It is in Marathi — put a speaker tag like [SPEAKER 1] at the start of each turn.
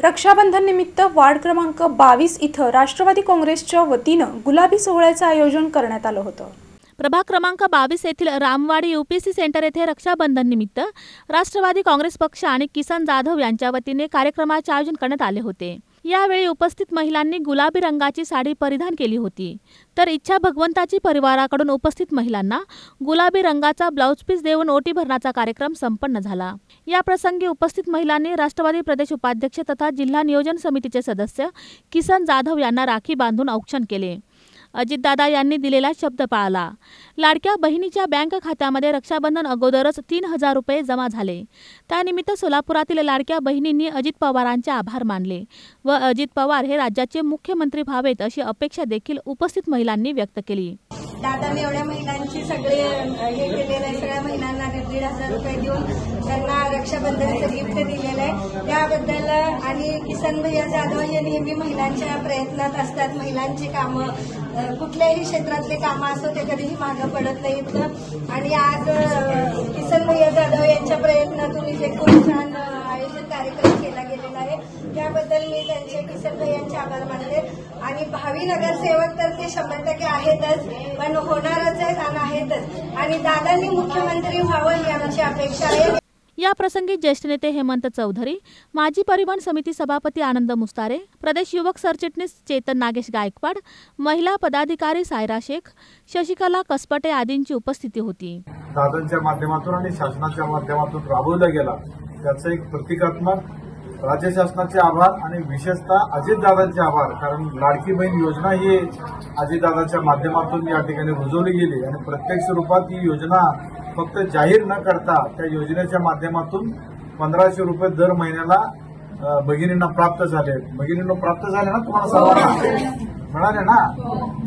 [SPEAKER 1] रक्षाबंधन निमित्त वार्ड क्रमांक बावीस इथं राष्ट्रवादी काँग्रेसच्या वतीनं गुलाबी सोहळ्याचं आयोजन करण्यात आलं होतं.
[SPEAKER 2] प्रभाग क्रमांक बावीस येथील रामवाडी युपीसी सेंटर येथे रक्षाबंधन निमित्त राष्ट्रवादी काँग्रेस पक्ष आणि किसन जाधव यांच्या वतीने कार्यक्रमाचे आयोजन करण्यात आले होते. यावेळी उपस्थित महिलांनी गुलाबी रंगाची साडी परिधान केली होती. तर इच्छा भगवंताची परिवाराकडून उपस्थित महिलांना गुलाबी रंगाचा ब्लाऊज पीस देऊन ओटी भरण्याचा कार्यक्रम संपन्न झाला. या प्रसंगी उपस्थित महिलांनी राष्ट्रवादी प्रदेश उपाध्यक्ष तथा जिल्हा नियोजन समितीचे सदस्य किसन जाधव यांना राखी बांधून औक्षण केले. अजितदादा यांनी दिलेला शब्द पाळला. लाडक्या बहिणीच्या बँक खात्यामध्ये रक्षाबंधन अगोदरच तीन हजार रुपये जमा झाले. त्यानिमित्त सोलापुरातील लाडक्या बहिणींनी अजित पवारांचे आभार मानले व अजित पवार हे राज्याचे मुख्यमंत्री व्हावेत अशी अपेक्षा देखील उपस्थित महिलांनी व्यक्त केली.
[SPEAKER 3] दादाने एवढ्या महिलांची सगळे हे केलेलं आहे. सगळ्या महिलांना दीड दीड हजार रुपये देऊन त्यांना रक्षाबंधनाचं गिफ्ट दिलेलं आहे. त्याबद्दल आणि किसन भैया जाधव हे नेहमी महिलांच्या प्रयत्नात असतात. महिलांची कामं कुठल्याही क्षेत्रातले कामं असो ते कधीही मागं पडत नाहीत. आणि आज किसन भैया जाधव यांच्या प्रयत्नातून इथे खूप छान आयोजित कार्यक्रम केला गेलेला आहे. त्याबद्दल मी त्यांचे किसन भैयांचे आभार मानले आणि भावी नगरसेवक तर ते शंभर टक्के आहेतच पण होणारच आहेत आणि आहेतच. आणि दादांनी मुख्यमंत्री व्हावं ही आमची अपेक्षा आहे.
[SPEAKER 2] या प्रसंगी ज्येष्ठ नेते हेमंत चौधरी माजी परिवहन समिती सभापती आनंद मुस्तारे प्रदेश युवक सरचिटणीस चेतन नागेश गायकवाड महिला पदाधिकारी सायरा शेख शशिकला कसपटे आदींची उपस्थिती होती.
[SPEAKER 4] दादांच्या माध्यमातून आणि शासनाच्या माध्यमातून राबवला गेला. त्याचं एक प्रतिकात्मक राज्य शासनाचे आभार आणि विशेषतः अजितदादांचे आभार. कारण लाडकी बहीण योजना ही अजितदादाच्या माध्यमातून या ठिकाणी रुजवली गेली आणि प्रत्यक्ष रूपात ही योजना फक्त जाहीर न करता त्या योजनेच्या माध्यमातून पंधराशे रुपये दर महिन्याला भगिनींना प्राप्त झाले भगिनींना प्राप्त झाले ना तुम्हाला सर्वांना? मिळाले ना?